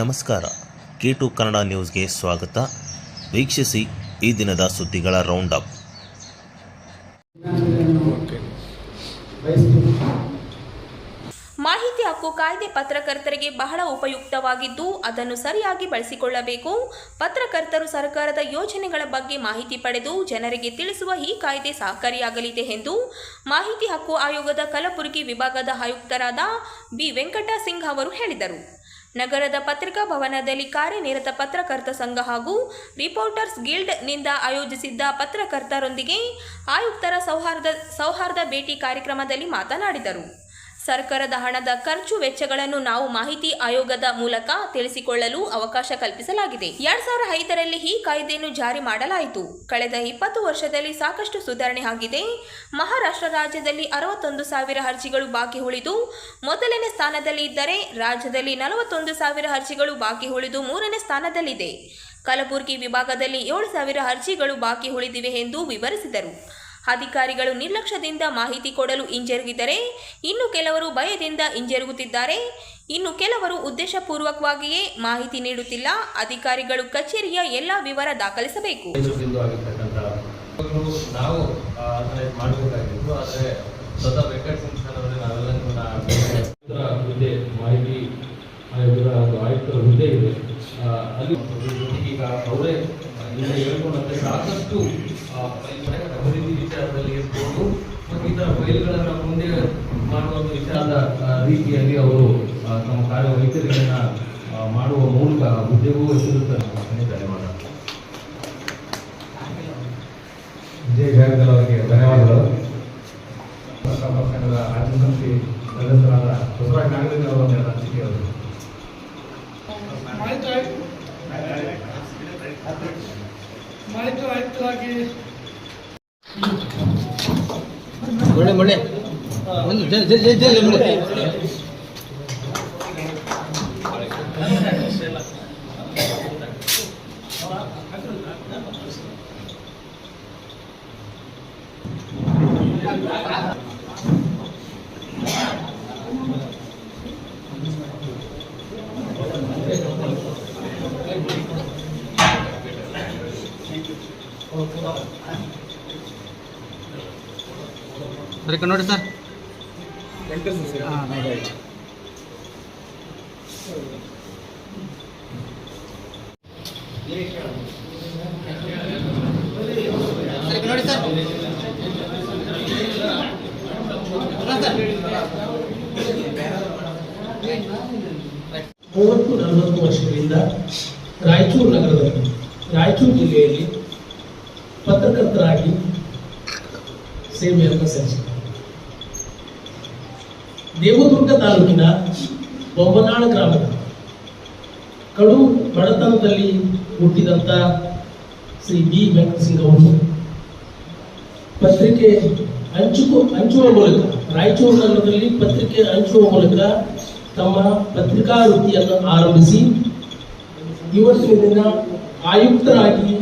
ನಮಸ್ಕಾರ. K to Kannada ನ್ಯೂಸ್ಗೆ ಸ್ವಾಗತ. ವೀಕ್ಷಿಸಿ ಈ ದಿನದ ಸುದ್ದಿಗಳ ರೌಂಡ್ ಅಪ್ ಮಾಹಿತಿ ಹಕ್ಕು ಕಾಯ್ದೆ ಪತ್ರಕರ್ತರಿಗೆ ಬಹಳ ಉಪಯುಕ್ತವಾಗಿದ್ದು, ಅದನ್ನು ಸರಿಯಾಗಿ ಬಳಸಿಕೊಳ್ಳಬೇಕು. ಪತ್ರಕರ್ತರು ಸರ್ಕಾರದ ಯೋಜನೆಗಳ ಬಗ್ಗೆ ಮಾಹಿತಿ ಪಡೆದು ಜನರಿಗೆ ತಿಳಿಸುವ ಈ ಕಾಯ್ದೆ ಸಹಕಾರಿಯಾಗಲಿದೆ ಎಂದು ಮಾಹಿತಿ ಹಕ್ಕು ಆಯೋಗದ ಕಲಬುರಗಿ ವಿಭಾಗದ ಆಯುಕ್ತರಾದ ಬಿ. ವೆಂಕಟ ಸಿಂಗ್ ಅವರು ಹೇಳಿದರು. ನಗರದ ಪತ್ರಿಕಾ ಭವನದಲ್ಲಿ ಕಾರ್ಯನಿರತ ಪತ್ರಕರ್ತ ಸಂಘ ಹಾಗೂ ರಿಪೋರ್ಟರ್ಸ್ ಗಿಲ್ಡ್ನಿಂದ ಆಯೋಜಿಸಿದ್ದ ಪತ್ರಕರ್ತರೊಂದಿಗೆ ಆಯುಕ್ತರ ಸೌಹಾರ್ದ ಸೌಹಾರ್ದ ಭೇಟಿ ಕಾರ್ಯಕ್ರಮದಲ್ಲಿ ಮಾತನಾಡಿದರು. ಸರ್ಕಾರದ ಹಣದ ಖರ್ಚು ವೆಚ್ಚಗಳನ್ನು ನಾವು ಮಾಹಿತಿ ಆಯೋಗದ ಮೂಲಕ ತಿಳಿಸಿಕೊಳ್ಳಲು ಅವಕಾಶ ಕಲ್ಪಿಸಲಾಗಿದೆ. ಎರಡ್ ಸಾವಿರದ ಐದರಲ್ಲಿ ಈ ಕಾಯ್ದೆಯನ್ನು ಜಾರಿ ಮಾಡಲಾಯಿತು. ಕಳೆದ ಇಪ್ಪತ್ತು ವರ್ಷದಲ್ಲಿ ಸಾಕಷ್ಟು ಸುಧಾರಣೆ ಆಗಿದೆ. ಮಹಾರಾಷ್ಟ್ರ ರಾಜ್ಯದಲ್ಲಿ ಅರವತ್ತೊಂದು ಸಾವಿರ ಅರ್ಜಿಗಳು ಬಾಕಿ ಉಳಿದು, ಮೊದಲನೇ ಸ್ಥಾನದಲ್ಲಿ ಇದ್ದರೆ ರಾಜ್ಯದಲ್ಲಿ ನಲವತ್ತೊಂದು ಸಾವಿರ ಅರ್ಜಿಗಳು ಬಾಕಿ ಉಳಿದು ಮೂರನೇ ಸ್ಥಾನದಲ್ಲಿದೆ. ಕಲಬುರಗಿ ವಿಭಾಗದಲ್ಲಿ ಏಳು ಸಾವಿರ ಅರ್ಜಿಗಳು ಬಾಕಿ ಉಳಿದಿವೆ ಎಂದು ವಿವರಿಸಿದರು. ಅಧಿಕಾರಿಗಳು ನಿರ್ಲಕ್ಷ್ಯದಿಂದ ಮಾಹಿತಿ ಕೊಡಲು ಹಿಂಜರುಗಿದರೆ ಇನ್ನು ಕೆಲವರು ಭಯದಿಂದ ಹಿಂಜರುಗುತ್ತಿದ್ದಾರೆ. ಇನ್ನು ಕೆಲವರು ಉದ್ದೇಶಪೂರ್ವಕವಾಗಿಯೇ ಮಾಹಿತಿ ನೀಡುತ್ತಿಲ್ಲ. ಅಧಿಕಾರಿಗಳು ಕಚೇರಿಯ ಎಲ್ಲ ವಿವರ ದಾಖಲಿಸಬೇಕು. ಆಯುಕ್ತರ ಹುದ್ದೆ ಇದೆ. ಅಲ್ಲಿ ಅವರೇ ಹೇಳ್ಕೊಂಡಂತೆ ಸಾಕಷ್ಟು ಅಭಿವೃದ್ಧಿ ವಿಚಾರದಲ್ಲಿ ಇರ್ಬೋದು. ಮತ್ತು ಇತರ ಫೈಲ್ಗಳನ್ನು ಮುಂದೆ ಮಾಡುವ ಒಂದು ವಿಚಾರದ ರೀತಿಯಲ್ಲಿ ಅವರು ತಮ್ಮ ಕಾರ್ಯವೈಖರಿಯನ್ನು ಮಾಡುವ ಮೂಲಕ ಹುದ್ದೆಗೂ ಹೆಸರುತ್ತಾರೆ ಧನ್ಯವಾದ. ವಿಜಯ್ ಜಾಗದಲ್ ಅವರಿಗೆ ಧನ್ಯವಾದಗಳು. ಸಂಘದ ರಾಜ್ಯ ಸಮಿತಿ ಸದಸ್ಯರಾದ ಬಸವರಾಜ್ ನಾಗರಿಕ ಅವರ ಅನಿಸಿಕೆ ಅವರು. ಮಾಹಿತಿ ಆಯುಕ್ತರಾಗಿ ಒಳ್ಳೆ ಒಂದು ಜಲ್ ಕಣ್ ನೋಡಿ ಸರ್. ಹಾಂ ನೋಡಿ. ಸರ್ ಮೂವತ್ತು ನಲವತ್ತು ವರ್ಷಗಳಿಂದ ರಾಯಚೂರು ನಗರದಲ್ಲಿ ರಾಯಚೂರು ಜಿಲ್ಲೆಯಲ್ಲಿ ಪತ್ರಕರ್ತರಾಗಿ ಸೇವೆಯನ್ನು ಸಲ್ಲಿಸಿದ್ದಾರೆ ದೇವದುರ್ಗ ತಾಲೂಕಿನ ಬೊಮ್ಮನಾಳ ಗ್ರಾಮದ ಕಡು ಬಡತನದಲ್ಲಿ ಹುಟ್ಟಿದಂಥ ಶ್ರೀ ಬಿ ವೆಂಕಟಸಿಂಗ್ ಅವರು ಪತ್ರಿಕೆ ಹಂಚುವ ಹಂಚುವ ಮೂಲಕ, ರಾಯಚೂರು ನಗರದಲ್ಲಿ ಪತ್ರಿಕೆ ಹಂಚುವ ಮೂಲಕ ತಮ್ಮ ಪತ್ರಿಕಾ ವೃತ್ತಿಯನ್ನು ಆರಂಭಿಸಿ ಇವತ್ತಿನ ದಿನ ಆಯುಕ್ತರಾಗಿ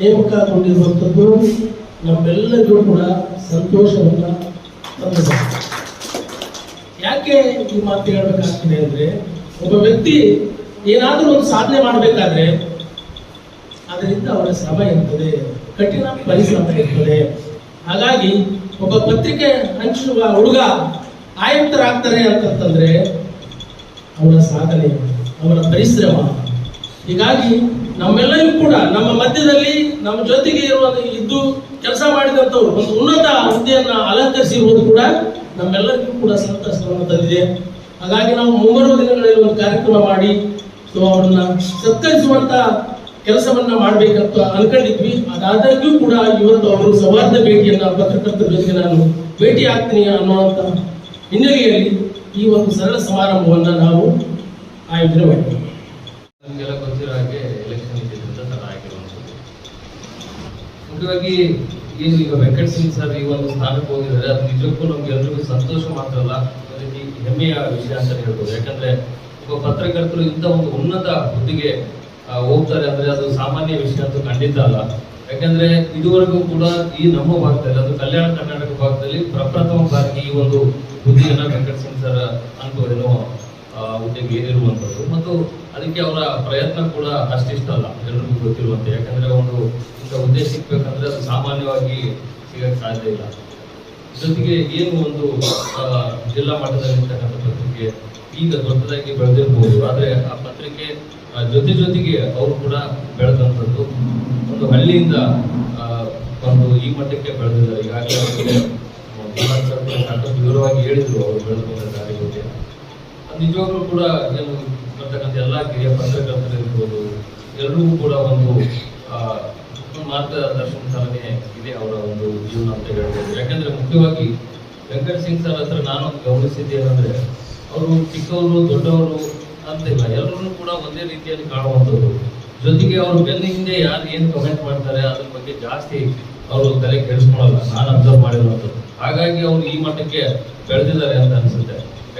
ನೇಮಕಗೊಂಡಿರುವಂಥದ್ದು ನಮ್ಮೆಲ್ಲರಿಗೂ ಕೂಡ ಸಂತೋಷವನ್ನು ತಂದಿದೆ ಯಾಕೆ ಈ ಮಾತು ಹೇಳಬೇಕಾಗ್ತದೆ ಅಂದ್ರೆ, ಒಬ್ಬ ವ್ಯಕ್ತಿ ಏನಾದರೂ ಒಂದು ಸಾಧನೆ ಮಾಡಬೇಕಾದ್ರೆ, ಅದರಿಂದ ಅವರ ಶ್ರಮ ಇರ್ತದೆ, ಕಠಿಣ ಪರಿಶ್ರಮ ಇರ್ತದೆ. ಹಾಗಾಗಿ ಒಬ್ಬ ಪತ್ರಿಕೆ ಹಂಚುವ ಹುಡುಗ ಆಯುಕ್ತರಾಗ್ತಾರೆ ಅಂತಂತಂದ್ರೆ, ಅವರ ಸಾಧನೆ, ಅವರ ಪರಿಶ್ರಮ. ಹೀಗಾಗಿ ನಮ್ಮೆಲ್ಲರಿಗೂ ಕೂಡ, ನಮ್ಮ ಮಧ್ಯದಲ್ಲಿ, ನಮ್ಮ ಜೊತೆಗೆ ಇರುವ ಇದ್ದು ಕೆಲಸ ಮಾಡಿದಂಥವ್ರು, ಒಂದು ಉನ್ನತ ಹುದ್ದೆಯನ್ನ ಅಲಂಕರಿಸಿರುವುದು ಕೂಡ ನಮ್ಮೆಲ್ಲರಿಗೂ ಕೂಡ ಸಂತಸವನ್ನು ತಂದಿದೆ. ಹಾಗಾಗಿ ನಾವು ಮುಂಬರುವ ದಿನಗಳಲ್ಲಿ ಒಂದು ಕಾರ್ಯಕ್ರಮ ಮಾಡಿ ಸೊ ಅವ್ರನ್ನ ಸತ್ಕರಿಸುವಂತ ಕೆಲಸವನ್ನ ಮಾಡ್ಬೇಕಂತ ಅನ್ಕೊಂಡಿದ್ವಿ. ಅದಾದಾಗ್ಯೂ ಕೂಡ ಇವತ್ತು ಅವರು ಸೌಹಾರ್ದ ಭೇಟಿಯನ್ನ, ಪತ್ರಕರ್ತರ ಜೊತೆಗೆ ನಾನು ಭೇಟಿ ಆಗ್ತೀನಿ ಅನ್ನುವಂತ ಹಿನ್ನೆಲೆಯಲ್ಲಿ ಈ ಒಂದು ಸರಳ ಸಮಾರಂಭವನ್ನ ನಾವು ಆಯೋಜನೆ ಮಾಡಿದ್ವಿ ಗೊತ್ತಿರೋ ಹಾಗೆ ಮುಖ್ಯವಾಗಿ ಏನು ಈಗ ವೆಂಕಟ್ ಸಿಂಗ್ ಸರ್ ಈ ಒಂದು ಸ್ಥಾನಕ್ಕೆ ಹೋಗಿದ್ದಾರೆ ಅದು ನಿಜಕ್ಕೂ ನಮ್ಗೆ ಎಲ್ರಿಗೂ ಸಂತೋಷ ಮಾತ್ರ ಅಲ್ಲ. ಅದಕ್ಕೆ ಹೆಮ್ಮೆಯ ವಿಷಯ ಅಂತ ಹೇಳ್ಬೋದು. ಯಾಕಂದ್ರೆ ಒಬ್ಬ ಪತ್ರಕರ್ತರು ಇಂಥ ಒಂದು ಉನ್ನತ ಹುದ್ದೆಗೆ ಹೋಗ್ತಾರೆ ಅಂದ್ರೆ ಅದು ಸಾಮಾನ್ಯ ವಿಷಯ ಅಂತೂ ಖಂಡಿತ ಅಲ್ಲ. ಯಾಕಂದ್ರೆ ಇದುವರೆಗೂ ಕೂಡ ಈ ನಮ್ಮ ಭಾಗದಲ್ಲಿ ಅದು ಕಲ್ಯಾಣ ಕರ್ನಾಟಕ ಭಾಗದಲ್ಲಿ ಪ್ರಪ್ರಥಮ ಬಾರಿಗೆ ಈ ಒಂದು ಹುದ್ದೆಯನ್ನ ವೆಂಕಟ್ ಸಿಂಗ್ ಸರ್ ಆ, ಹುದ್ದೆಗೆ ಏರಿರುವಂಥದ್ದು ಮತ್ತು ಅದಕ್ಕೆ ಅವರ ಪ್ರಯತ್ನ ಕೂಡ ಅಷ್ಟಿಷ್ಟಲ್ಲ ಎಲ್ರಿಗೂ ಗೊತ್ತಿರುವಂತೆ. ಯಾಕಂದ್ರೆ ಒಂದು ಇಂಥ ಹುದ್ದೆ ಸಿಗ್ಬೇಕಂದ್ರೆ ಅದು ಸಾಮಾನ್ಯವಾಗಿ ಸಿಗಕ್ಕೆ ಸಾಧ್ಯ ಇಲ್ಲ. ಜೊತೆಗೆ ಏನು ಒಂದು ಜಿಲ್ಲಾ ಮಟ್ಟದಲ್ಲಿ ಇರ್ತಕ್ಕಂಥ ಪತ್ರಿಕೆ ಈಗ ದೊಡ್ಡದಾಗಿ ಬೆಳೆದಿರ್ಬೋದು. ಆದ್ರೆ ಆ ಪತ್ರಿಕೆ ಜೊತೆ ಜೊತೆಗೆ ಅವರು ಕೂಡ ಬೆಳೆದಂಥದ್ದು. ಒಂದು ಹಳ್ಳಿಯಿಂದ ಒಂದು ಈ ಮಟ್ಟಕ್ಕೆ ಬೆಳೆದಿದ್ದಾರೆ. ಈಗಾಗಲೇ ಸಾಕಷ್ಟು ವಿವರವಾಗಿ ಹೇಳಿದ್ರು ಅವರು ಬೆಳೆದ ಅದು ನಿಜವಾಗ್ಲೂ ಕೂಡ ಏನು ಬರ್ತಕ್ಕಂಥ ಎಲ್ಲ ಕಿರಿಯ ಪತ್ರಕರ್ತರಿರ್ಬೋದು ಎಲ್ರಿಗೂ ಕೂಡ ಒಂದು ಮಾರ್ಗದರ್ಶನ ಥರನೇ ಇದೆ ಅವರ ಒಂದು ಜೀವನ ಅಂತ ಹೇಳ್ಬೋದು. ಯಾಕಂದ್ರೆ ಮುಖ್ಯವಾಗಿ ವೆಂಕಟ್ ಸಿಂಗ್ ಸರ್ ಹತ್ರ ನಾನು ಗಮನಿಸಿದ್ದು ಏನಂದ್ರೆ, ಅವರು ಚಿಕ್ಕವರು, ದೊಡ್ಡವರು ಅಂತಿಲ್ಲ. ಎಲ್ಲರೂ ಕೂಡ ಒಂದೇ ರೀತಿಯಲ್ಲಿ ಕಾಣುವಂಥದ್ದು. ಜೊತೆಗೆ ಅವರು ಬೆನ್ನ ಹಿಂದೆ ಯಾರು ಏನು ಕಮೆಂಟ್ ಮಾಡ್ತಾರೆ, ಅದ್ರ ಬಗ್ಗೆ ಜಾಸ್ತಿ ಅವರು ತಲೆ ಕೆಡಿಸ್ಕೊಳಲ್ಲ. ನಾನು ಅಬ್ಸರ್ವ್ ಮಾಡಿರುವಂಥದ್ದು. ಹಾಗಾಗಿ ಅವರು ಈ ಮಟ್ಟಕ್ಕೆ ಬೆಳೆದಿದ್ದಾರೆ ಅಂತ ಅನ್ಸುತ್ತೆ.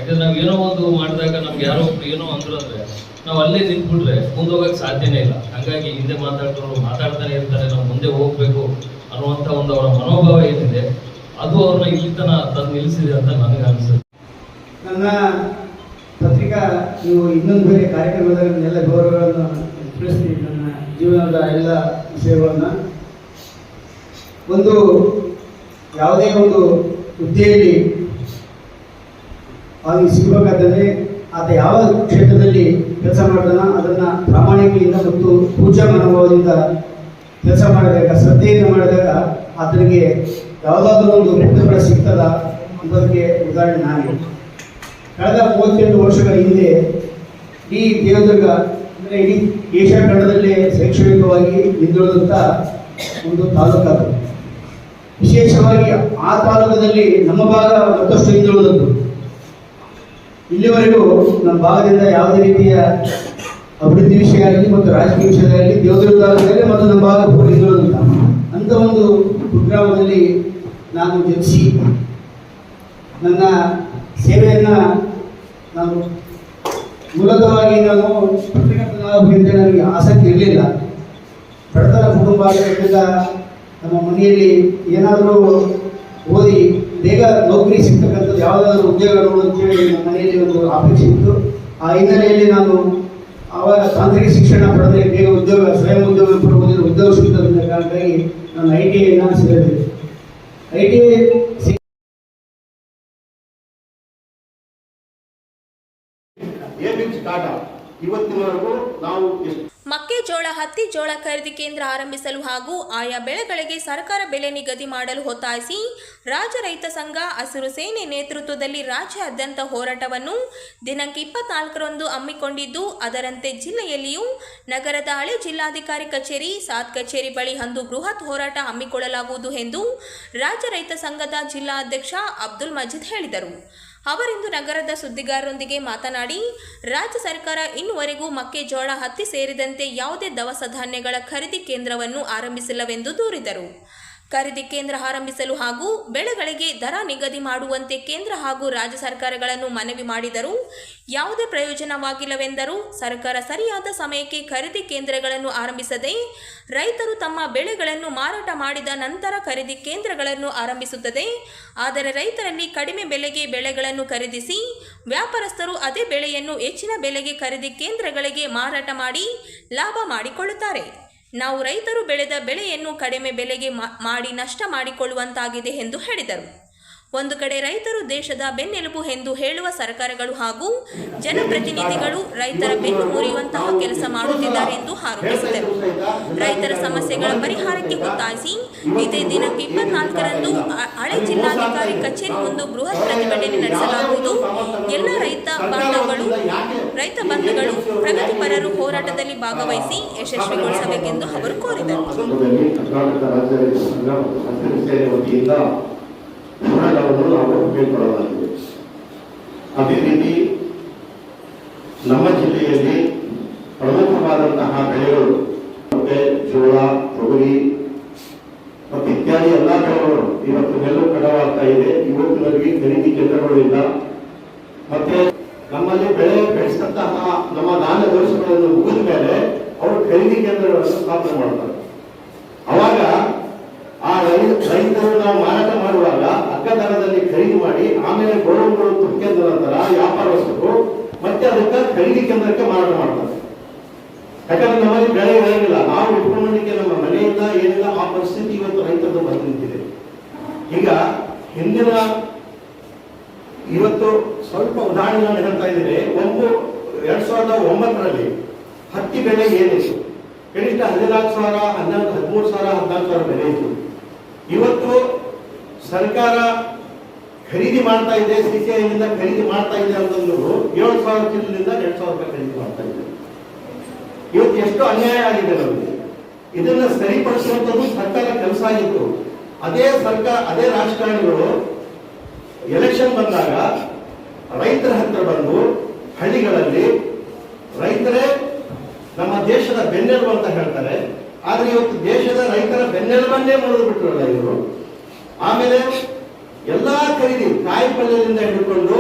ಯಾಕಂದ್ರೆ ನಾವು ಏನೋ ಒಂದು ಮಾಡಿದಾಗ ನಮ್ಗೆ ಯಾರೋ ಒಬ್ರು ಏನೋ ಅಂದ್ರು ಅಂದ್ರೆ ನಾವು ಅಲ್ಲೇ ನಿಂತ್ಬಿಟ್ರೆ ಮುಂದೆ ಹೋಗಕ್ಕೆ ಸಾಧ್ಯನೇ ಇಲ್ಲ. ಹಂಗಾಗಿ ಹಿಂದೆ ಮಾತಾಡ್ಕೊಂಡು ಮಾತಾಡ್ತಾನೆ ಇರ್ತಾರೆ, ನಾವು ಮುಂದೆ ಹೋಗ್ಬೇಕು ಅನ್ನುವಂಥ ಒಂದು ಅವರ ಮನೋಭಾವ ಏನಿದೆ, ಅದು ಅವ್ರನ್ನ ಇಲ್ಲಿ ತನ ತಂದು ನಿಲ್ಲಿಸಿದೆ ಅಂತ ನನಗೆ ಅನಿಸುತ್ತೆ. ನನ್ನ ಪತ್ರಿಕಾ, ನೀವು ಇನ್ನೊಂದು ಬೇರೆ ಕಾರ್ಯಕ್ರಮದಲ್ಲಿ ಎಲ್ಲ ಗೌರವಗಳನ್ನು ತಿಳಿಸ್ತೀನಿ. ನನ್ನ ಜೀವನದ ಎಲ್ಲ ವಿಷಯಗಳನ್ನು. ಒಂದು ಯಾವುದೇ ಒಂದು ಹುದ್ದೆಯಲ್ಲಿ ಅವನಿಗೆ ಸಿಗಬೇಕಾದಲ್ಲಿ ಆತ ಯಾವ ಕ್ಷೇತ್ರದಲ್ಲಿ ಕೆಲಸ ಮಾಡ್ತಾನ ಅದನ್ನು ಪ್ರಾಮಾಣಿಕೆಯಿಂದ ಮತ್ತು ಪೂಜಾ ಮನೋಭಾವದಿಂದ ಕೆಲಸ ಮಾಡಿದಾಗ, ಶ್ರದ್ಧೆಯಿಂದ ಮಾಡಿದಾಗ ಆತನಿಗೆ ಯಾವುದಾದ್ರೂ ಒಂದು ಪ್ರತಿಫಲ ಸಿಗ್ತದ ಅನ್ನೋದಕ್ಕೆ ಉದಾಹರಣೆ ನಾನೇ. ಕಳೆದ ಮೂವತ್ತೆಂಟು ವರ್ಷಗಳ ಹಿಂದೆ ಈ ದೇವದುರ್ಗ ಅಂದರೆ ಇಡೀ ಏಷ್ಯಾ ಖಂಡದಲ್ಲೇ ಶೈಕ್ಷಣಿಕವಾಗಿ ಹಿಂದುಳಿದಂಥ ಒಂದು ತಾಲೂಕಾದ ವಿಶೇಷವಾಗಿ ಆ ತಾಲೂಕದಲ್ಲಿ ನಮ್ಮ ಭಾಗ ಮತ್ತಷ್ಟು ಹಿಂದುಳಿದದ್ದು. ಇಲ್ಲಿವರೆಗೂ ನಮ್ಮ ಭಾಗದಿಂದ ಯಾವುದೇ ರೀತಿಯ ಅಭಿವೃದ್ಧಿ ವಿಷಯ ಆಗಲಿ ಮತ್ತು ರಾಜಕೀಯ ವಿಷಯದಲ್ಲಿ ದೇವದುರ್ಗ ತಾಲೂಕಲ್ಲಿ ಮತ್ತು ನಮ್ಮ ಭಾಗ ಪೂರ್ಣ ಅಂತ. ಒಂದು ಕುಗ್ರಾಮದಲ್ಲಿ ನಾನು ಜನಿಸಿ ನನ್ನ ಸೇವೆಯನ್ನು ನಾನು ಮೂಲತವಾಗಿ ನಾನು ಪತ್ರಕರ್ತನಾಗಬೇಕಂತ ನನಗೆ ಆಸಕ್ತಿ ಇರಲಿಲ್ಲ. ಬಡತನ ಕುಟುಂಬ ಆಗಿರೋದ್ರಿಂದ ನಮ್ಮ ಮನೆಯಲ್ಲಿ ಏನಾದರೂ ಓದಿ ಬೇಗ ನೌಕರಿ ಸಿಗ್ತಕ್ಕಂಥದ್ದು ಯಾವುದಾದ್ರೂ ಉದ್ಯೋಗಗಳು ನಮ್ಮ ಮನೆಯಲ್ಲಿ ಒಂದು ಅಪೇಕ್ಷೆ ಇತ್ತು. ಆ ಹಿನ್ನೆಲೆಯಲ್ಲಿ ನಾನು ಅವರ ತಾಂತ್ರಿಕ ಶಿಕ್ಷಣ ಪಡೆದರೆ ಬೇಗ ಉದ್ಯೋಗ, ಸ್ವಯಂ ಉದ್ಯೋಗ ಪಡೆಯುವುದಿಲ್ಲ ಉದ್ಯೋಗ ಸಿಗ್ತದೆ ಕಾರಣಕ್ಕಾಗಿ ನಾನು ಐ ಟಿ ಐನ ಸೇರಿದೆ. ಐ ಟಿ ಐ ಇವತ್ತಿನವರೆಗೂ ನಾವು ಎಷ್ಟು ಮಕ್ಕೆಜೋಳ ಹತ್ತಿ ಜೋಳ ಖರೀದಿ ಕೇಂದ್ರ ಆರಂಭಿಸಲು ಹಾಗೂ ಆಯಾ ಬೆಳೆಗಳಿಗೆ ಸರ್ಕಾರ ಬೆಲೆ ನಿಗದಿ ಮಾಡಲು ಒತ್ತಾಯಿಸಿ ರಾಜ್ಯ ರೈತ ಸಂಘ, ಹಸಿರು ಸೇನೆ ನೇತೃತ್ವದಲ್ಲಿ ರಾಜ್ಯಾದ್ಯಂತ ಹೋರಾಟವನ್ನು ದಿನಾಂಕ ಇಪ್ಪತ್ನಾಲ್ಕರಂದು ಹಮ್ಮಿಕೊಂಡಿದ್ದು, ಅದರಂತೆ ಜಿಲ್ಲೆಯಲ್ಲಿಯೂ ನಗರದ ಹಳೆ ಜಿಲ್ಲಾಧಿಕಾರಿ ಕಚೇರಿ, ಸಾತ್ ಕಚೇರಿ ಬಳಿ ಅಂದು ಬೃಹತ್ ಹೋರಾಟ ಹಮ್ಮಿಕೊಳ್ಳಲಾಗುವುದು ಎಂದು ರಾಜ್ಯ ರೈತ ಸಂಘದ ಜಿಲ್ಲಾ ಅಧ್ಯಕ್ಷ ಅಬ್ದುಲ್ ಮಜೀದ್ ಹೇಳಿದರು. ಅವರಿಂದು ನಗರದ ಸುದ್ದಿಗಾರರೊಂದಿಗೆ ಮಾತನಾಡಿ, ರಾಜ್ಯ ಸರ್ಕಾರ ಇನ್ನುವರೆಗೂ ಮಕ್ಕೆಜೋಳ ಹತ್ತಿ ಸೇರಿದಂತೆ ಯಾವುದೇ ದವಸ ಧಾನ್ಯಗಳ ಖರೀದಿ ಕೇಂದ್ರವನ್ನು ಆರಂಭಿಸಿಲ್ಲವೆಂದು ದೂರಿದರು. ಖರೀದಿ ಕೇಂದ್ರ ಆರಂಭಿಸಲು ಹಾಗೂ ಬೆಳೆಗಳಿಗೆ ದರ ನಿಗದಿ ಮಾಡುವಂತೆ ಕೇಂದ್ರ ಹಾಗೂ ರಾಜ್ಯ ಸರ್ಕಾರಗಳನ್ನು ಮನವಿ ಮಾಡಿದರೂ ಯಾವುದೇ ಪ್ರಯೋಜನವಾಗಿಲ್ಲವೆಂದರು. ಸರ್ಕಾರ ಸರಿಯಾದ ಸಮಯಕ್ಕೆ ಖರೀದಿ ಕೇಂದ್ರಗಳನ್ನು ಆರಂಭಿಸದೆ ರೈತರು ತಮ್ಮ ಬೆಳೆಗಳನ್ನು ಮಾರಾಟ ಮಾಡಿದ ನಂತರ ಖರೀದಿ ಕೇಂದ್ರಗಳನ್ನು ಆರಂಭಿಸುತ್ತದೆ. ಆದರೆ ರೈತರಲ್ಲಿ ಕಡಿಮೆ ಬೆಲೆಗೆ ಬೆಳೆಗಳನ್ನು ಖರೀದಿಸಿ ವ್ಯಾಪಾರಸ್ಥರು ಅದೇ ಬೆಳೆಯನ್ನು ಹೆಚ್ಚಿನ ಬೆಲೆಗೆ ಖರೀದಿ ಕೇಂದ್ರಗಳಿಗೆ ಮಾರಾಟ ಮಾಡಿ ಲಾಭ ಮಾಡಿಕೊಳ್ಳುತ್ತಾರೆ. ನಾವು ರೈತರು ಬೆಳೆದ ಬೆಳೆಯನ್ನು ಕಡಿಮೆ ಬೆಲೆಗೆ ಮಾಡಿ ನಷ್ಟ ಮಾಡಿಕೊಳ್ಳುವಂತಾಗಿದೆ ಎಂದು ಹೇಳಿದರು. ಒಂದು ಕಡೆ ರೈತರು ದೇಶದ ಬೆನ್ನೆಲುಬು ಎಂದು ಹೇಳುವ ಸರ್ಕಾರಗಳು ಹಾಗೂ ಜನಪ್ರತಿನಿಧಿಗಳು ರೈತರ ಬೆನ್ನು ಮುರಿಯುವಂತಹ ಕೆಲಸ ಮಾಡುತ್ತಿದ್ದಾರೆ ಎಂದು ಆರೋಪಿಸಿದರು. ರೈತರ ಸಮಸ್ಯೆಗಳ ಪರಿಹಾರಕ್ಕೆ ಒತ್ತಾಯಿಸಿ ಇದೇ ದಿನಕ್ಕೆ ಇಪ್ಪತ್ನಾಲ್ಕರಂದು ಹಳೆ ಜಿಲ್ಲಾಧಿಕಾರಿ ಕಚೇರಿ ಮುಂದೆ ಬೃಹತ್ ಪ್ರತಿಭಟನೆ ನಡೆಸಲಾಗುವುದು. ಎಲ್ಲ ರೈತ ಬಾಂಧವಗಳು ರೈತ ಬಂಧುಗಳು ಪ್ರಗತಿಪರರು ಹೋರಾಟದಲ್ಲಿ ಭಾಗವಹಿಸಿ ಯಶಸ್ವಿಗೊಳಿಸಬೇಕೆಂದು ಅವರು ಕೋರಿದರು. ಹೋರಾಟವನ್ನು ನಾವು ಹಮ್ಮಿಕೊಳ್ಳಲಾಗಿದೆ ಅದೇ ರೀತಿ ನಮ್ಮ ಜಿಲ್ಲೆಯಲ್ಲಿ ಪ್ರಮುಖವಾದಂತಹ ಬೆಳೆಗಳು ಮತ್ತೆ ಜೋಳ, ತೊಗರಿ ಮತ್ತು ಇತ್ಯಾದಿ ಎಲ್ಲ ಬೆಳೆಗಳು ಇವತ್ತು ನೆಲ್ಲು ಕಡವಾಗ್ತಾ ಇದೆ. ಇವತ್ತಿನವರೆಗೆ ಖರೀದಿ ಕೇಂದ್ರಗಳು ಇಲ್ಲ ಮತ್ತೆ ನಮ್ಮಲ್ಲಿ ಬೆಳೆ ಬೆಳೆಸಿದಂತಹ ನಮ್ಮ ಧಾನ್ಯ ದೋಷಗಳನ್ನು ಮುಗಿದ ಮೇಲೆ ಅವರು ಖರೀದಿ ಕೇಂದ್ರಗಳನ್ನು ಸ್ಥಾಪನೆ ಮಾಡ್ತಾರೆ ಅವಾಗ ಆ ರೈ- ರೈತರು ನಾವು ಮಾರಾಟ ಮಾಡುವಾಗ ಅಗ್ಗದರದಲ್ಲಿ ಖರೀದಿ ಮಾಡಿ ಆಮೇಲೆ ಗೋಡೌನ್ಗಳು ತುಂಬಿದ ನಂತರ ವ್ಯಾಪಾರಸ್ಥರು ಮತ್ತೆ ಅದಕ್ಕೆ ಖರೀದಿ ಕೇಂದ್ರಕ್ಕೆ ಮಾರಾಟ ಮಾಡ್ತಾರೆ ಯಾಕಂದ್ರೆ ನಮ್ಮಲ್ಲಿ ಬೆಳೆ ಇರಂಗಿಲ್ಲ ನಾವು ಇಟ್ಕೊಂಡ್ಲಿಕ್ಕೆ ನಮ್ಮ ಮನೆಯಿಂದ ಏನಿಲ್ಲ ಆ ಪರಿಸ್ಥಿತಿ ಇವತ್ತು ರೈತರದ್ದು ಬಂದು ನಿಂತಿದೆ ಈಗ ಹಿಂದಿನ ಇವತ್ತು ಸ್ವಲ್ಪ ಉದಾಹರಣೆ ನಾನು ಹೇಳ್ತಾ ಇದ್ದೇನೆ ಒಂದು ಎರಡ್ ಸಾವಿರದ ಒಂಬತ್ತರಲ್ಲಿ ಹತ್ತಿ ಏನಿತ್ತು ಕನಿಷ್ಠ ಹದಿನಾಲ್ಕು ಸಾವಿರ ಹನ್ನೊಂದು ಹದಿಮೂರು ಸಾವಿರ, ಹದಿನಾಲ್ಕು ಸಾವಿರ ಬೆಲೆ ಇತ್ತು. ಇವತ್ತು ಸರ್ಕಾರ ಖರೀದಿ ಮಾಡ್ತಾ ಇದೆ ಸಿಸಿಐನಿಂದ ಖರೀದಿ ಮಾಡ್ತಾ ಇದೆ ಅಂತಂದ್ರು ಏಳು ಸಾವಿರ ಚೀಲದಿಂದ ಎರಡು ಸಾವಿರ ರೂಪಾಯಿ ಖರೀದಿ ಮಾಡ್ತಾ ಇದೆ. ಇವತ್ತು ಎಷ್ಟು ಅನ್ಯಾಯ ಆಗಿದೆ ನಮಗೆ. ಇದನ್ನ ಸರಿಪಡಿಸುವಂತದ್ದು ಸರ್ಕಾರ ಕೆಲಸ ಆಗಿತ್ತು. ಅದೇ ಸರ್ಕಾರ, ಅದೇ ರಾಜಕಾರಣಿಗಳು ಎಲೆಕ್ಷನ್ ಬಂದಾಗ ರೈತರ ಹತ್ರ ಬಂದು ಹಳ್ಳಿಗಳಲ್ಲಿ ರೈತರೇ ನಮ್ಮ ದೇಶದ ಬೆನ್ನೆಲುಬು ಅಂತ ಹೇಳ್ತಾರೆ. ಆದ್ರೆ ಇವತ್ತು ದೇಶದ ರೈತರ ಬೆನ್ನೆಲುಬನ್ನೇ ಮುರಿದು ಬಿಟ್ಟರಲ್ಲ ಇವರು. ಆಮೇಲೆ ಎಲ್ಲಾ ಖರೀದಿ, ಕಾಯಿ ಪಲ್ಯದಿಂದ ಹಿಡ್ಕೊಂಡು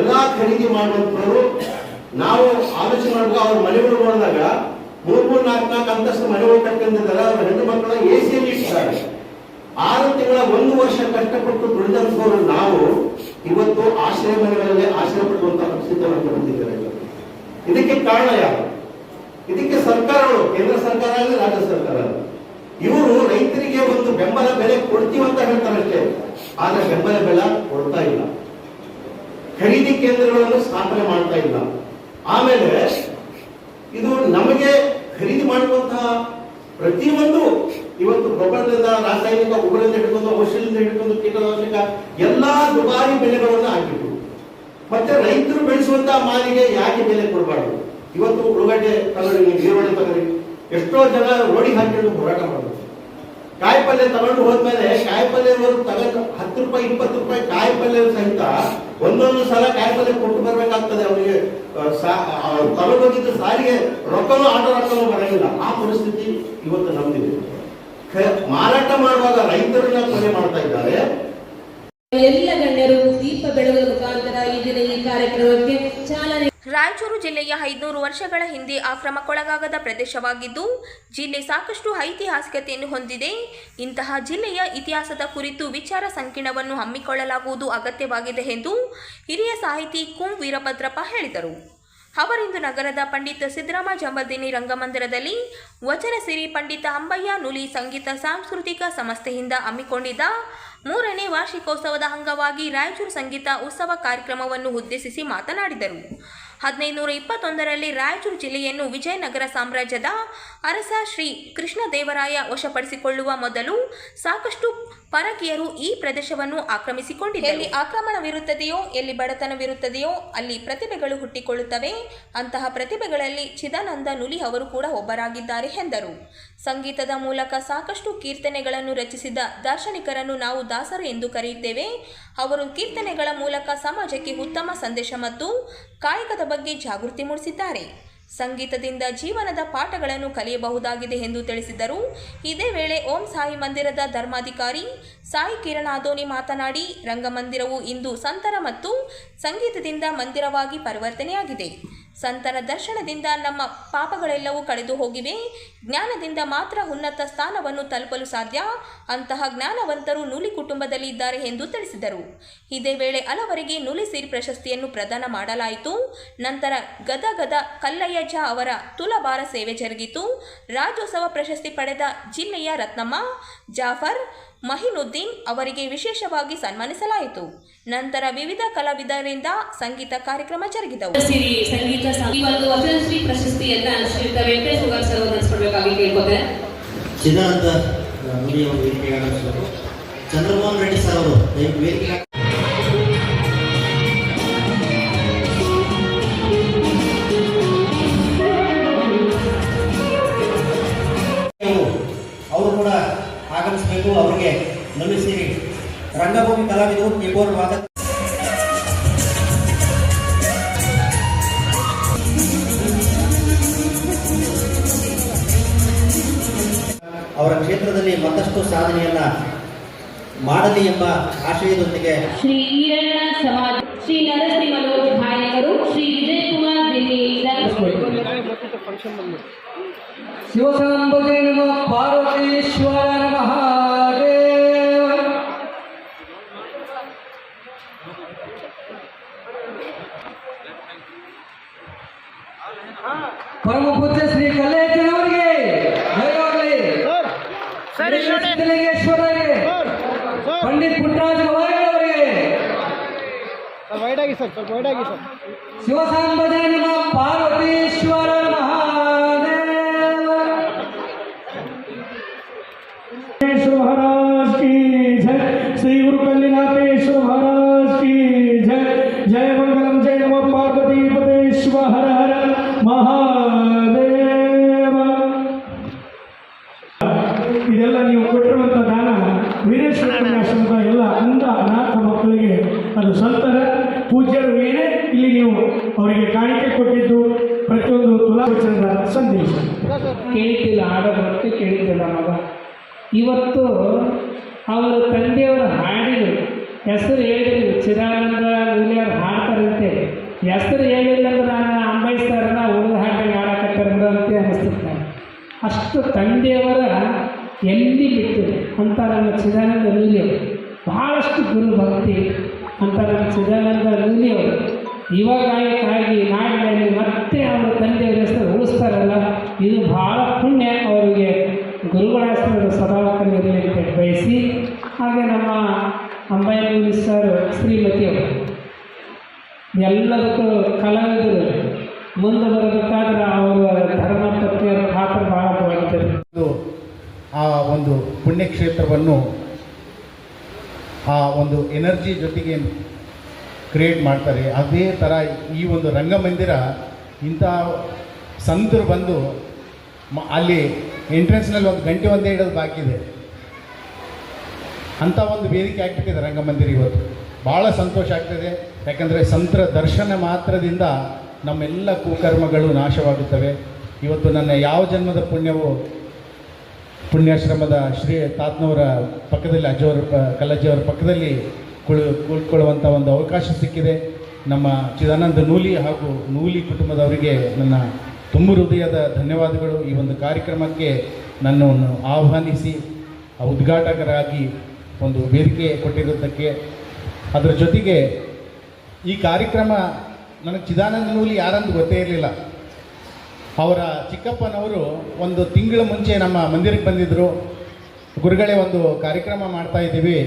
ಎಲ್ಲಾ ಖರೀದಿ ಮಾಡುವಂತವರು ನಾವು ಆಲೋಚನೆ ಮಾಡುವಾಗ ಅವ್ರ ಮನೆಗಳು ಮಾಡಿದಾಗ ಮೂರ್ ಮೂರ್, ನಾಲ್ಕು ನಾಲ್ಕು ಅಂತಸ್ತು ಮನೆಗಳು ಕಟ್ಕೊಂಡಿದ್ದಾರೆ ಅವ್ರ ಹೆಣ್ಣು ಮಕ್ಕಳ ಎ ಸಿಯಲ್ಲಿ ಇಟ್ಟಿದ್ದಾರೆ. ಆರು ತಿಂಗಳ ಒಂದು ವರ್ಷ ಕಷ್ಟಪಟ್ಟು ದುಡಿದಂತವರು ನಾವು ಇವತ್ತು ಆಶ್ರಯ ಮನೆಗಳಲ್ಲಿ ಆಶ್ರಯ ಪಡುವಂತಹ ಪರಿಸ್ಥಿತಿಯನ್ನು ಬಂದಿದ್ದಾರೆ ಇದಕ್ಕೆ ಕಾರಣ ಯಾರು? ಇದಕ್ಕೆ ಸರ್ಕಾರಗಳು ಕೇಂದ್ರ ಸರ್ಕಾರ ಆಗಲಿ, ರಾಜ್ಯ ಸರ್ಕಾರ. ಇವರು ರೈತರಿಗೆ ಒಂದು ಬೆಂಬಲ ಬೆಲೆ ಕೊಡ್ತೀವಿ ಅಂತ ಹೇಳ್ತಾರೆ ಅಷ್ಟೇ. ಆದ್ರೆ ಬೆಂಬಲ ಬೆಲೆ ಕೊಡ್ತಾ ಇಲ್ಲ. ಖರೀದಿ ಕೇಂದ್ರಗಳನ್ನು ಸ್ಥಾಪನೆ ಮಾಡ್ತಾ ಇಲ್ಲ. ಆಮೇಲೆ ಇದು ನಮಗೆ ಖರೀದಿ ಮಾಡುವಂತಹ ಪ್ರತಿಯೊಂದು ಇವತ್ತು ಗೊಬ್ಬರದಿಂದ ರಾಸಾಯನಿಕ ಗೊಬ್ಬರದಿಂದ ಹಿಡ್ಕೊಂಡು, ಔಷಧಿಯಿಂದ ಹಿಡ್ಕೊಂಡು, ಕೀಟನಾಶಕ ಎಲ್ಲಾ ದುಬಾರಿ ಬೆಲೆಗಳನ್ನು ಹಾಕಿದ್ರು. ಮತ್ತೆ ರೈತರು ಬೆಳೆಸುವಂತಹ ಮಾಲಿಗೆ ಯಾಕೆ ಬೆಲೆ ಕೊಡಬಾರ್ದು? ಇವತ್ತು ಉಳ್ಳಗಡ್ಡೆ ತಗೊಳ್ಳಿ ನೀವು ಈರುಳ್ಳಿ ತಗೊಳ್ಳಿ. ಎಷ್ಟೋ ಜನ ರೋಡಿ ಹಾಕಿಕೊಂಡು ಹೋರಾಟ ಮಾಡೋದು ಕಾಯಿ ಪಲ್ಯ ತಗೊಂಡು ಹೋದ್ಮೇಲೆ ಕಾಯಿ ಪಲ್ಯ ತಗೊಂಡು ಹತ್ತು ರೂಪಾಯಿ, ಇಪ್ಪತ್ತು ರೂಪಾಯಿ ಕಾಯಿ ಪಲ್ಯ ಸಹಿತ ಒಂದೊಂದು ಸಲ ಕಾಯಿ ಕೊಟ್ಟು ಬರ್ಬೇಕಾಗ್ತದೆ ಅವರಿಗೆ. ತಗೊಂಡು ಹೋಗಿದ್ದು ಸಾರಿಗೆ ರೊಕ್ಕನೂ ಆಟೋ ರೊಕ್ಕನೂ ಬರಂಗಿಲ್ಲ. ಆ ಪರಿಸ್ಥಿತಿ ಇವತ್ತು ನಮ್ದಿದೆ. ಮಾರಾಟ ಮಾಡುವಾಗ ರೈತರನ್ನ ಕೊನೆ ಮಾಡ್ತಾ ಇದ್ದಾರೆ? ಎಲ್ಲ ಗಣ್ಯರು ದೀಪ ಬೆಳಗುವ ಮುಖಾಂತರ ಈ ದಿನ ಈ ಕಾರ್ಯಕ್ರಮಕ್ಕೆ ಚಾಲನೆ ರಾಯಚೂರು ಜಿಲ್ಲೆಯ ಐದುನೂರು ವರ್ಷಗಳ ಹಿಂದೆ ಆಕ್ರಮಕ್ಕೊಳಗಾಗದ ಪ್ರದೇಶವಾಗಿದ್ದು, ಜಿಲ್ಲೆ ಸಾಕಷ್ಟು ಐತಿಹಾಸಿಕತೆಯನ್ನು ಹೊಂದಿದೆ. ಇಂತಹ ಜಿಲ್ಲೆಯ ಇತಿಹಾಸದ ಕುರಿತು ವಿಚಾರ ಸಂಕಿರಣವನ್ನು ಹಮ್ಮಿಕೊಳ್ಳಲಾಗುವುದು ಅಗತ್ಯವಾಗಿದೆ ಎಂದು ಹಿರಿಯ ಸಾಹಿತಿ ಕುಂ. ವೀರಭದ್ರಪ್ಪ ಹೇಳಿದರು. ಅವರಿಂದು ನಗರದ ಪಂಡಿತ ಸಿದ್ದರಾಮ ಜಂಬದಿನಿ ರಂಗಮಂದಿರದಲ್ಲಿ ವಚನ ಸಿರಿ ಪಂಡಿತ ಅಂಬಯ್ಯ ನುಲಿ ಸಂಗೀತ ಸಾಂಸ್ಕೃತಿಕ ಸಂಸ್ಥೆಯಿಂದ ಹಮ್ಮಿಕೊಂಡಿದ್ದ ಮೂರನೇ ವಾರ್ಷಿಕೋತ್ಸವದ ಅಂಗವಾಗಿ ರಾಯಚೂರು ಸಂಗೀತ ಉತ್ಸವ ಕಾರ್ಯಕ್ರಮವನ್ನು ಉದ್ದೇಶಿಸಿ ಮಾತನಾಡಿದರು. ಹದಿನೈದು ನೂರ ಇಪ್ಪತ್ತೊಂದರಲ್ಲಿ ರಾಯಚೂರು ಜಿಲ್ಲೆಯನ್ನು ವಿಜಯನಗರ ಸಾಮ್ರಾಜ್ಯದ ಅರಸ ಶ್ರೀ ಕೃಷ್ಣದೇವರಾಯ ವಶಪಡಿಸಿಕೊಳ್ಳುವ ಮೊದಲು ಸಾಕಷ್ಟು ಪರಕೀಯರು ಈ ಪ್ರದೇಶವನ್ನು ಆಕ್ರಮಿಸಿಕೊಂಡಿದ್ದರು. ಎಲ್ಲಿ ಆಕ್ರಮಣವಿರುತ್ತದೆಯೋ ಎಲ್ಲಿ ಬಡತನವಿರುತ್ತದೆಯೋ ಅಲ್ಲಿ ಪ್ರತಿಭೆಗಳು ಹುಟ್ಟಿಕೊಳ್ಳುತ್ತವೆ. ಅಂತಹ ಪ್ರತಿಭೆಗಳಲ್ಲಿ ಚಿದಾನಂದ ನುಲಿ ಅವರು ಕೂಡ ಒಬ್ಬರಾಗಿದ್ದಾರೆ ಎಂದರು. ಸಂಗೀತದ ಮೂಲಕ ಸಾಕಷ್ಟು ಕೀರ್ತನೆಗಳನ್ನು ರಚಿಸಿದ ದಾರ್ಶನಿಕರನ್ನು ನಾವು ದಾಸರು ಎಂದು ಕರೆಯುತ್ತೇವೆ. ಅವರು ಕೀರ್ತನೆಗಳ ಮೂಲಕ ಸಮಾಜಕ್ಕೆ ಉತ್ತಮ ಸಂದೇಶ ಮತ್ತು ಕಾಯಕದ ಬಗ್ಗೆ ಜಾಗೃತಿ ಮೂಡಿಸಿದ್ದಾರೆ. ಸಂಗೀತದಿಂದ ಜೀವನದ ಪಾಠಗಳನ್ನು ಕಲಿಯಬಹುದಾಗಿದೆ ಎಂದು ತಿಳಿಸಿದರು. ಇದೇ ವೇಳೆ ಓಂ ಸಾಯಿ ಮಂದಿರದ ಧರ್ಮಾಧಿಕಾರಿ ಸಾಯಿ ಕಿರಣ್ ಆದೋನಿ ಮಾತನಾಡಿ, ರಂಗಮಂದಿರವು ಇಂದು ಸಂತರ ಮತ್ತು ಸಂಗೀತದಿಂದ ಮಂದಿರವಾಗಿ ಪರಿವರ್ತನೆಯಾಗಿದೆ. ಸಂತರ ದರ್ಶನದಿಂದ ನಮ್ಮ ಪಾಪಗಳೆಲ್ಲವೂ ಕಳೆದು ಹೋಗಿವೆ. ಜ್ಞಾನದಿಂದ ಮಾತ್ರ ಉನ್ನತ ಸ್ಥಾನವನ್ನು ತಲುಪಲು ಸಾಧ್ಯ. ಅಂತಹ ಜ್ಞಾನವಂತರು ನುಲಿ ಕುಟುಂಬದಲ್ಲಿ ಇದ್ದಾರೆ ಎಂದು ತಿಳಿಸಿದರು. ಇದೇ ವೇಳೆ ಹಲವರಿಗೆ ನುಲಿ ಸಿರಿ ಪ್ರಶಸ್ತಿಯನ್ನು ಪ್ರದಾನ ಮಾಡಲಾಯಿತು. ನಂತರ ಗದಗದ ಕಲ್ಲಯ್ಯಜ್ಜ ಅವರ ತುಲಭಾರ ಸೇವೆ ಜರುಗಿತು. ರಾಜ್ಯೋತ್ಸವ ಪ್ರಶಸ್ತಿ ಪಡೆದ ಜಿಲ್ಲೆಯ ರತ್ನಮ್ಮ, ಜಾಫರ್ ಮಹಿನುದ್ದೀನ್ ಅವರಿಗೆ ವಿಶೇಷವಾಗಿ ಸನ್ಮಾನಿಸಲಾಯಿತು. ನಂತರ ವಿವಿಧ ಕಲಾವಿದರಿಂದ ಸಂಗೀತ ಕಾರ್ಯಕ್ರಮ ಜರುಗಿದವು. ಸಂಗೀತ ಪ್ರಶಸ್ತಿಯನ್ನ ಶ್ರೀಯುತ ವೆಂಕಟೇಶ್ ಸರ್ ನಡೆಸ್ಕೊಡ್ಬೇಕಾಗಿ ಚಿದಾನಂದ ವೇದಿಕೆಗೆ ಆಗಮಿಸಬೇಕು ಚಂದ್ರಮೋಹನ್ ರೆಡ್ಡಿ ಸರ್ ಅವರು ದಯವಿಟ್ಟು ನಮಿಸಿರಿ. ರಂಗಭೂಮಿ ಕಲಾವಿದರು ಕೀಬೋರ್ಡ್ ವಾದಕ ಅವರ ಕ್ಷೇತ್ರದಲ್ಲಿ ಮತ್ತಷ್ಟು ಸಾಧನೆಯನ್ನ ಮಾಡಲಿ ಎಂಬ ಆಶಯದೊಂದಿಗೆ ಶ್ರೀ ಈರಣ್ಣ ಸಮಾಜ ಶ್ರೀ ನರಸಿಂಹ ಮನೋಜ್ ಭಾಯವರು ಶ್ರೀ ವಿಜಯ್ ಕುಮಾರ್ ದಿಲ್ಲಿಯಿಂದ ಶಿವಸಂಬುಜೆ ನಮ ಪಾರ್ವತೀಶ್ವರ ನಮಃ. ಪೂಜ್ಯ ಶ್ರೀ ಕಲ್ಲೇಶನವರಿಗೆ ಜಯವಾಗಲಿ ಪಂಡಿತ್ ಪುಟ್ಟರಾಜ ಸರ್ ಶಿವಸಾಂಬಜ ನಮ ಪಾರ್ವತೀಶ್ವರ ಮಹಾದೇವ ಇವತ್ತು ಅವರ ತಂದೆಯವರು ಹಾಡಿದರು. ಹೆಸರು ಹೇಳಿದ್ರು. ಚಿದಾನಂದ ನೂಲಿಯವ್ರು ಹಾಡ್ತಾರಂತೆ. ಹೆಸರು ಹೇಳಿಲ್ಲ ಅಂದ್ರೆ ನಾನು ಅಂಬೈಸ್ತಾರನ್ನ ಉಳಿದ ಹಾಡಿಗೆ ಹಾಡಕತ್ತಾರಂದ ಅಂತ ಅನ್ನಿಸ್ತಿರ್ತಾರೆ ಅಷ್ಟು ತಂದೆಯವರ ಎಲ್ಲಿ ಬಿಟ್ಟಿದೆ ಅಂತ ನಮ್ಮ ಚಿದಾನಂದ ನೂಲಿಯವರು ಬಹಳಷ್ಟು ಗುರು ಭಕ್ತಿ ಅಂತ ನಮ್ಮ ಚಿದಾನಂದ ನೂಲಿಯವರು ಯುವಗಾಯಕಾಗಿ ನಾಡಿನಲ್ಲಿ ಮತ್ತೆ ಅವರ ತಂದೆಯವರ ಹೆಸರು ಉಳಿಸ್ತಾರಲ್ಲ. ಇದು ಬಹಳ ಪುಣ್ಯ ಅವರಿಗೆ. ಗುರುಗಳ ಹೆಸರು ಸದಾವಕರ ಇರಲಿ ಅಂತ ಬಯಸಿ, ಹಾಗೆ ನಮ್ಮ ಅಂಬಾಯಿ ಸರ್ ಶ್ರೀಮತಿಯವರು ಎಲ್ಲದಕ್ಕೂ ಕಲಾವಿದರು. ಮುಂದೆ ಬರಬೇಕಾದ್ರೆ ಅವರ ಧರ್ಮ ಪತ್ನಿಯರ ಪಾತ್ರ ಬಹಳ ಆ ಒಂದು ಪುಣ್ಯಕ್ಷೇತ್ರವನ್ನು ಆ ಒಂದು ಎನರ್ಜಿ ಜೊತೆಗೆ ಕ್ರಿಯೇಟ್ ಮಾಡ್ತಾರೆ. ಅದೇ ಥರ ಈ ಒಂದು ರಂಗಮಂದಿರ ಇಂಥ ಸಂತರು ಬಂದು ಅಲ್ಲಿ ಎಂಟ್ರೆನ್ಸ್ನಲ್ಲಿ ಒಂದು ಗಂಟೆ ಒಂದೇ ಇಡೋದು ಬಾಕಿ ಇದೆ. ಅಂಥ ಒಂದು ವೇದಿಕೆ ಆಗ್ಬಿಟ್ಟಿದೆ ರಂಗಮಂದಿರ ಇವತ್ತು. ಭಾಳ ಸಂತೋಷ ಆಗ್ತದೆ. ಯಾಕಂದರೆ ಸಂತರ ದರ್ಶನ ಮಾತ್ರದಿಂದ ನಮ್ಮೆಲ್ಲ ಕುಕರ್ಮಗಳು ನಾಶವಾಗುತ್ತವೆ. ಇವತ್ತು ನನ್ನ ಯಾವ ಜನ್ಮದ ಪುಣ್ಯವು, ಪುಣ್ಯಾಶ್ರಮದ ಶ್ರೀ ತಾತ್ನವರ ಪಕ್ಕದಲ್ಲಿ ಅಜ್ಜವರ ಪ ಕಲ್ಲಜ್ಜಿಯವರ ಪಕ್ಕದಲ್ಲಿ ಕುಳು ಕುಳ್ಕೊಳ್ಳುವಂಥ ಒಂದು ಅವಕಾಶ ಸಿಕ್ಕಿದೆ. ನಮ್ಮ ಚಿದಾನಂದ ನೂಲಿ ಹಾಗೂ ನೂಲಿ ಕುಟುಂಬದವರಿಗೆ ನನ್ನ ತುಂಬ ಹೃದಯದ ಧನ್ಯವಾದಗಳು. ಈ ಒಂದು ಕಾರ್ಯಕ್ರಮಕ್ಕೆ ನನ್ನನ್ನು ಆಹ್ವಾನಿಸಿ ಉದ್ಘಾಟಕರಾಗಿ ಒಂದು ವೇದಿಕೆ ಕೊಟ್ಟಿರೋದಕ್ಕೆ ಅದರ ಜೊತೆಗೆ ಈ ಕಾರ್ಯಕ್ರಮ ನನಗೆ ಚಿದಾನಂದ ನೂಲಿ ಯಾರಂದು ಗೊತ್ತೇ ಇರಲಿಲ್ಲ. ಅವರ ಚಿಕ್ಕಪ್ಪನವರು ಒಂದು ತಿಂಗಳ ಮುಂಚೆ ನಮ್ಮ ಮಂದಿರಕ್ಕೆ ಬಂದಿದ್ದರು ಗುರುಗಳೇ ಒಂದು ಕಾರ್ಯಕ್ರಮ ಮಾಡ್ತಾ ಇದ್ದೀವಿ.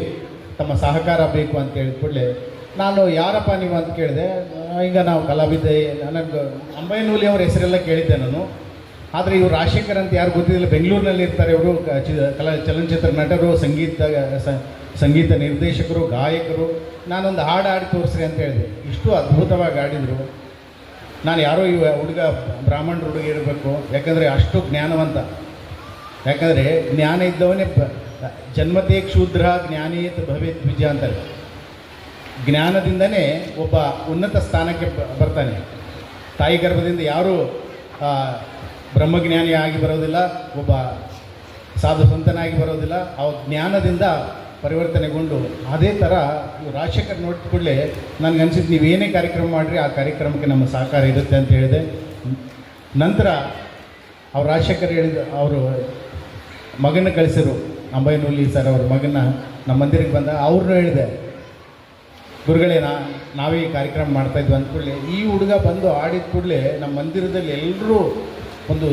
ತಮ್ಮ ಸಹಕಾರ ಬೇಕು ಅಂತ ಹೇಳಿದ ಕೂಡಲೇ ನಾನು ಯಾರಪ್ಪ ನೀವು ಅಂತ ಕೇಳಿದೆ ಈಗ ನಾವು ಕಲಾವಿದೆ, ನನಗೆ ಅಂಬೈನೂಲಿ ಅವ್ರ ಹೆಸರೆಲ್ಲ ಕೇಳಿದ್ದೆ ನಾನು. ಆದರೆ ಇವರು ರಾಜಶೇಖರ್ ಅಂತ ಯಾರು ಗೊತ್ತಿದ್ದಿಲ್ಲ, ಬೆಂಗಳೂರಿನಲ್ಲಿ ಇರ್ತಾರೆ ಇವರು ಕಲಾ, ಚಲನಚಿತ್ರ ನಟರು, ಸಂಗೀತ ಸಂಗೀತ ನಿರ್ದೇಶಕರು, ಗಾಯಕರು. ನಾನೊಂದು ಹಾಡು ಹಾಡಿ ತೋರಿಸ್ರಿ ಅಂತ ಹೇಳಿದೆ. ಇಷ್ಟು ಅದ್ಭುತವಾಗಿ ಹಾಡಿದರು. ನಾನು ಯಾರೋ ಇವ ಹುಡುಗ ಬ್ರಾಹ್ಮಣ ಹುಡುಗ ಇರಬೇಕು, ಯಾಕಂದರೆ ಅಷ್ಟು ಜ್ಞಾನವಂತ. ಯಾಕಂದರೆ ಜ್ಞಾನ ಇದ್ದವನೇ ಜನ್ಮತೇ ಕ್ಷೂದ್ರ ಜ್ಞಾನೇತ್ ಭವೇತ್ ದ್ವಿಜ ಅಂತಾರೆ. ಜ್ಞಾನದಿಂದನೇ ಒಬ್ಬ ಉನ್ನತ ಸ್ಥಾನಕ್ಕೆ ಬರ್ತಾನೆ. ತಾಯಿ ಗರ್ಭದಿಂದ ಯಾರೂ ಬ್ರಹ್ಮಜ್ಞಾನಿ ಆಗಿ ಬರೋದಿಲ್ಲ, ಒಬ್ಬ ಸಾಧು ಸಂತನಾಗಿ ಬರೋದಿಲ್ಲ. ಆ ಜ್ಞಾನದಿಂದ ಪರಿವರ್ತನೆಗೊಂಡು ಅದೇ ಥರ ರಾಜಶೇಖರ್ ನೋಡಿದ ಕೂಡಲೇ ನನಗೆ ಅನಿಸಿದ್ದು ನೀವು ಏನೇ ಕಾರ್ಯಕ್ರಮ ಮಾಡಿರಿ, ಆ ಕಾರ್ಯಕ್ರಮಕ್ಕೆ ನಮ್ಮ ಸಹಕಾರ ಇರುತ್ತೆ ಅಂತ ಹೇಳಿದೆ. ನಂತರ ಅವ್ರು ರಾಜಶೇಖರ್ ಹೇಳಿದ, ಅವರು ಮಗನ ಕಳಿಸಿದರು. ಅಂಬೈನೂಲಿ ಸರ್ ಅವ್ರ ಮಗನ ನಮ್ಮ ಮಂದಿರಕ್ಕೆ ಬಂದ ಅವ್ರನ್ನೂ ಹೇಳಿದೆ ಗುರುಗಳೇ, ನಾ, ನಾವೇ ಈ ಕಾರ್ಯಕ್ರಮ ಮಾಡ್ತಾ ಇದ್ವಿ ಅಂದ ಕೂಡಲೇ, ಈ ಹುಡುಗ ಬಂದು ಆಡಿದ ಕೂಡಲೇ ನಮ್ಮ ಮಂದಿರದಲ್ಲಿ ಎಲ್ಲರೂ ಒಂದು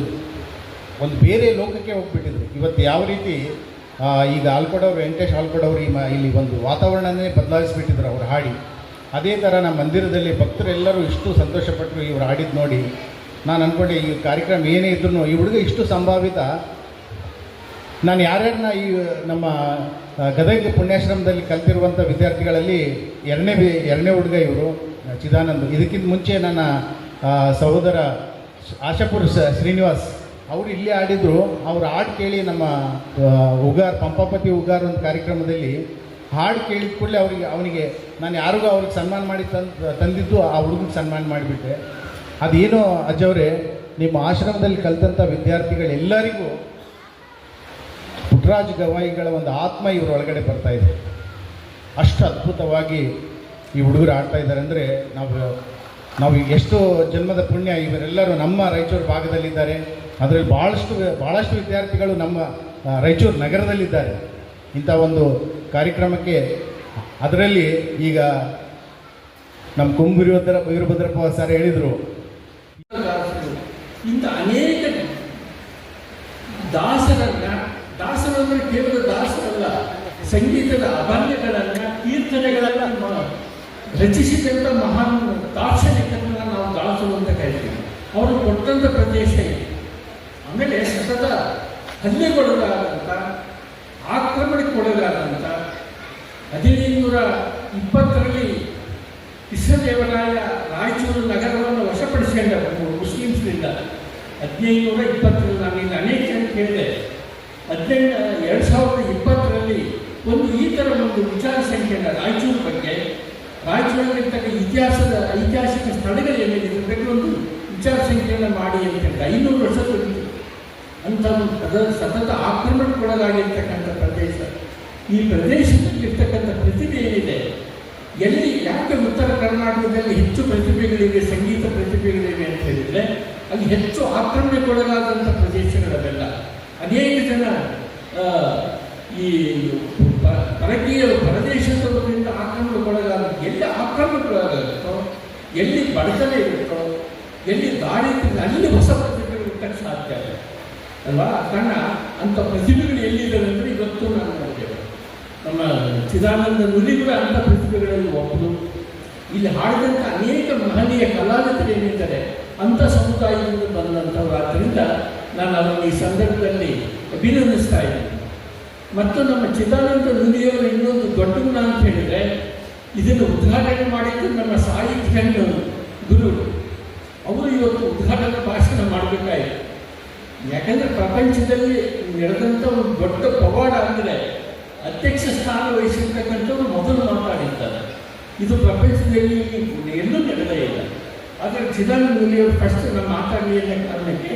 ಒಂದು ಬೇರೆ ಲೋಕಕ್ಕೆ ಹೋಗ್ಬಿಟ್ಟಿದ್ರು. ಇವತ್ತು ಯಾವ ರೀತಿ ಈಗ ಆಲ್ಕೊಡವ್ರು ವೆಂಕಟೇಶ್ ಆಲ್ಕೊಡವ್ರು ಈ ಇಲ್ಲಿ ಒಂದು ವಾತಾವರಣನೇ ಬದಲಾಯಿಸಿಬಿಟ್ಟಿದ್ರು ಅವ್ರು ಹಾಡಿ. ಅದೇ ಥರ ನಮ್ಮ ಮಂದಿರದಲ್ಲಿ ಭಕ್ತರೆಲ್ಲರೂ ಇಷ್ಟು ಸಂತೋಷಪಟ್ಟರು ಇವ್ರು ಹಾಡಿದ್ದು ನೋಡಿ, ನಾನು ಅಂದ್ಕೊಂಡೆ ಈ ಕಾರ್ಯಕ್ರಮ ಏನೇ ಇದ್ರೂ ಈ ಹುಡುಗ ಇಷ್ಟು ಸಂಭಾವಿತ ನಾನು ಯಾರ್ಯಾರನ್ನ ಈ ನಮ್ಮ ಗದಗ ಪುಣ್ಯಾಶ್ರಮದಲ್ಲಿ ಕಲ್ತಿರುವಂಥ ವಿದ್ಯಾರ್ಥಿಗಳಲ್ಲಿ ಎರಡನೇ ಬಿ, ಎರಡನೇ ಹುಡುಗ ಇವರು ಚಿದಾನಂದ್. ಇದಕ್ಕಿಂತ ಮುಂಚೆ ನನ್ನ ಸಹೋದರ ಆಶಾಪುರ ಶ್ರೀನಿವಾಸ್, ಅವರು ಇಲ್ಲೇ ಆಡಿದ್ರು. ಅವ್ರ ಹಾಡು ಕೇಳಿ ನಮ್ಮ ಉಗಾರ್, ಪಂಪಾಪತಿ ಉಗಾರ್ ಒಂದು ಕಾರ್ಯಕ್ರಮದಲ್ಲಿ ಹಾಡು ಕೇಳಿದ ಕೂಡಲೇ ಅವರಿಗೆ, ಅವನಿಗೆ, ನಾನು ಯಾರಿಗೂ ಅವ್ರಿಗೆ ಸನ್ಮಾನ ಮಾಡಿ ತಂದು, ತಂದಿದ್ದು ಆ ಹುಡುಗನ ಸನ್ಮಾನ ಮಾಡಿಬಿಟ್ಟೆ. ಅದೇನು ಅಜ್ಜವರೇ, ನಿಮ್ಮ ಆಶ್ರಮದಲ್ಲಿ ಕಲಿತಂಥ ವಿದ್ಯಾರ್ಥಿಗಳೆಲ್ಲರಿಗೂ ಪುಟ್ಟರಾಜ ಗವಾಯಿಗಳ ಒಂದು ಆತ್ಮ ಇವರ ಒಳಗಡೆ ಬರ್ತಾ ಇದೆ. ಅಷ್ಟು ಅದ್ಭುತವಾಗಿ ಈ ಹುಡುಗರು ಆಡ್ತಾ ಇದ್ದಾರೆ ಅಂದರೆ ನಾವು ನಾವು ಎಷ್ಟು ಜನ್ಮದ ಪುಣ್ಯ ಇವರೆಲ್ಲರೂ ನಮ್ಮ ರಾಯಚೂರು ಭಾಗದಲ್ಲಿದ್ದಾರೆ. ಅದರಲ್ಲಿ ಭಾಳಷ್ಟು ಭಾಳಷ್ಟು ವಿದ್ಯಾರ್ಥಿಗಳು ನಮ್ಮ ರಾಯಚೂರು ನಗರದಲ್ಲಿದ್ದಾರೆ. ಇಂಥ ಒಂದು ಕಾರ್ಯಕ್ರಮಕ್ಕೆ ಅದರಲ್ಲಿ ಈಗ ನಮ್ಮ ಕುಂಭ ವೀರಭದ್ರಪ್ಪ ಸರ್ ಹೇಳಿದರು ಇಂಥ ದಾಸರನ್ನ ದಾಸರು ಅಂದರೆ ಕೇವಲ ದಾಸರಲ್ಲ ಸಂಗೀತದ ಅಭಂಗಗಳನ್ನ ಕೀರ್ತನೆಗಳನ್ನು ರಚಿಸಿದಂಥ ಮಹಾನ್ ದಾರ್ಶನಿಕರನ್ನ ನಾವು ದಾಸರು ಅಂತ ಕರಿತೀವಿ. ಅವರು ಕೊಟ್ಟಂಥ ಪ್ರದೇಶ ಇದೆ. ಆಮೇಲೆ ಸತತ ಹಲ್ಲೆಗೊಳಗಾದಂಥ ಆಕ್ರಮಣಕ್ಕೊಳಗಾದಂಥ ಹದಿನೈದುನೂರ ಇಪ್ಪತ್ತರಲ್ಲಿ ಕೃಷ್ಣದೇವರಾಯ ರಾಯಚೂರು ನಗರವನ್ನು ವಶಪಡಿಸಿಕೊಂಡ ಮುಸ್ಲಿಮ್ಸ್ನಿಂದ ಹದಿನೈದುನೂರ ಇಪ್ಪತ್ತರಲ್ಲಿ ನಾನು ಇಲ್ಲಿ ಅನೇಕ ಕೇಳಿದೆ ಹದಿನೆಂಟು ಎರಡು ಸಾವಿರದ ಇಪ್ಪತ್ತರಲ್ಲಿ ಒಂದು ಈ ಥರ ಒಂದು ವಿಚಾರ ಸಂಕಿರಣ ರಾಯಚೂರು ಬಗ್ಗೆ ರಾಯಚೂರಿನಲ್ಲಿರ್ತಕ್ಕ ಇತಿಹಾಸದ ಐತಿಹಾಸಿಕ ಸ್ಥಳಗಳು ಏನಿದೆ ಒಂದು ವಿಚಾರ ಸಂಖ್ಯೆಯನ್ನು ಮಾಡಿ ಅಂತ ಹೇಳಿದ್ರೆ ಐನೂರು ವರ್ಷ ಅಂತ ಒಂದು ಪದ ಸತತ ಆಕ್ರಮಣಕ್ಕೊಳಗಾಗಿರ್ತಕ್ಕಂಥ ಪ್ರದೇಶ. ಈ ಪ್ರದೇಶದಲ್ಲಿರ್ತಕ್ಕಂಥ ಪ್ರತಿಭೆ ಏನಿದೆ, ಎಲ್ಲಿ ಯಾಕೆ ಉತ್ತರ ಕರ್ನಾಟಕದಲ್ಲಿ ಹೆಚ್ಚು ಪ್ರತಿಭೆಗಳಿವೆ ಸಂಗೀತ ಪ್ರತಿಭೆಗಳಿವೆ ಅಂತ ಹೇಳಿದರೆ, ಅಲ್ಲಿ ಹೆಚ್ಚು ಆಕ್ರಮಣಕ್ಕೊಳಗಾದಂಥ ಪ್ರದೇಶಗಳವೆಲ್ಲ. ಅನೇಕ ಜನ ಈ ಪರಕೀಯ ಪರದೇಶದವರಿಂದ ಆಕ್ರಮಣಕ್ಕೊಳಗಾದ ಎಲ್ಲಿ ಆಕ್ರಮಣಕ್ಕೊಳಗಾಗುತ್ತೋ ಎಲ್ಲಿ ಬಡತನ ಇರುತ್ತೋ? ಎಲ್ಲಿ ದಾಳಿ ಅಲ್ಲಿ ಹೊಸ ಪ್ರತಿಭೆಗಳು ಹುಟ್ಟಕ್ಕೆ ಸಾಧ್ಯ ಆಗುತ್ತೆ ಅಲ್ವಾ? ಕಾರಣ ಅಂಥ ಪ್ರತಿಭೆಗಳು ಎಲ್ಲಿದ್ದಾವೆ ಅಂದರೆ ಇವತ್ತು ನಾನು ನೋಡ್ತೇವೆ ನಮ್ಮ ಚಿದಾನಂದ ನುಲಿ ಕೂಡ ಅಂಥ ಪ್ರತಿಭೆಗಳಲ್ಲಿ ಒಬ್ಬರು ಇಲ್ಲಿ ಹಾಡಿದಂಥ ಅನೇಕ ಮಹನೀಯ ಕಲಾವಿದರು ಏನಿದ್ದಾರೆ? ಅಂಥ ಸಮುದಾಯದಿಂದ ಬಂದಂಥವ್ರು. ಆದ್ದರಿಂದ ನಾನು ಅವರನ್ನು ಈ ಸಂದರ್ಭದಲ್ಲಿ ಅಭಿನಂದಿಸ್ತಾ ಇದ್ದೀನಿ. ಮತ್ತು ನಮ್ಮ ಚಿದಾನಂದ ನುಲಿಯವರು ಇನ್ನೊಂದು ದೊಡ್ಡ ಗುಣ ಅಂತ ಹೇಳಿದರೆ, ಇದನ್ನು ಉದ್ಘಾಟನೆ ಮಾಡಿದ್ದು ನಮ್ಮ ಸಾಹಿತ್ಯ ಗುರು, ಅವರು ಇವತ್ತು ಉದ್ಘಾಟನಾ ಭಾಷಣ ಮಾಡಬೇಕಾಯಿತು. ಯಾಕಂದರೆ ಪ್ರಪಂಚದಲ್ಲಿ ನಡೆದಂಥ ಒಂದು ದೊಡ್ಡ ಪವಾಡ ಅಂದರೆ ಅಧ್ಯಕ್ಷ ಸ್ಥಾನ ವಹಿಸಿರ್ತಕ್ಕಂಥವ್ರು ಮೊದಲು ಮಾತಾಡಿದ್ದಾರೆ ಇದು ಪ್ರಪಂಚದಲ್ಲಿ ಎಲ್ಲೂ ನಡೆದೇ ಇಲ್ಲ. ಆದರೆ ಚಿದಾನಂದ ಮುನಿಯವರು ಫಸ್ಟ್ ನಮ್ಮ ಮಾತಾಡಲಿ ಅನ್ನೋ ಕಾರಣಕ್ಕೆ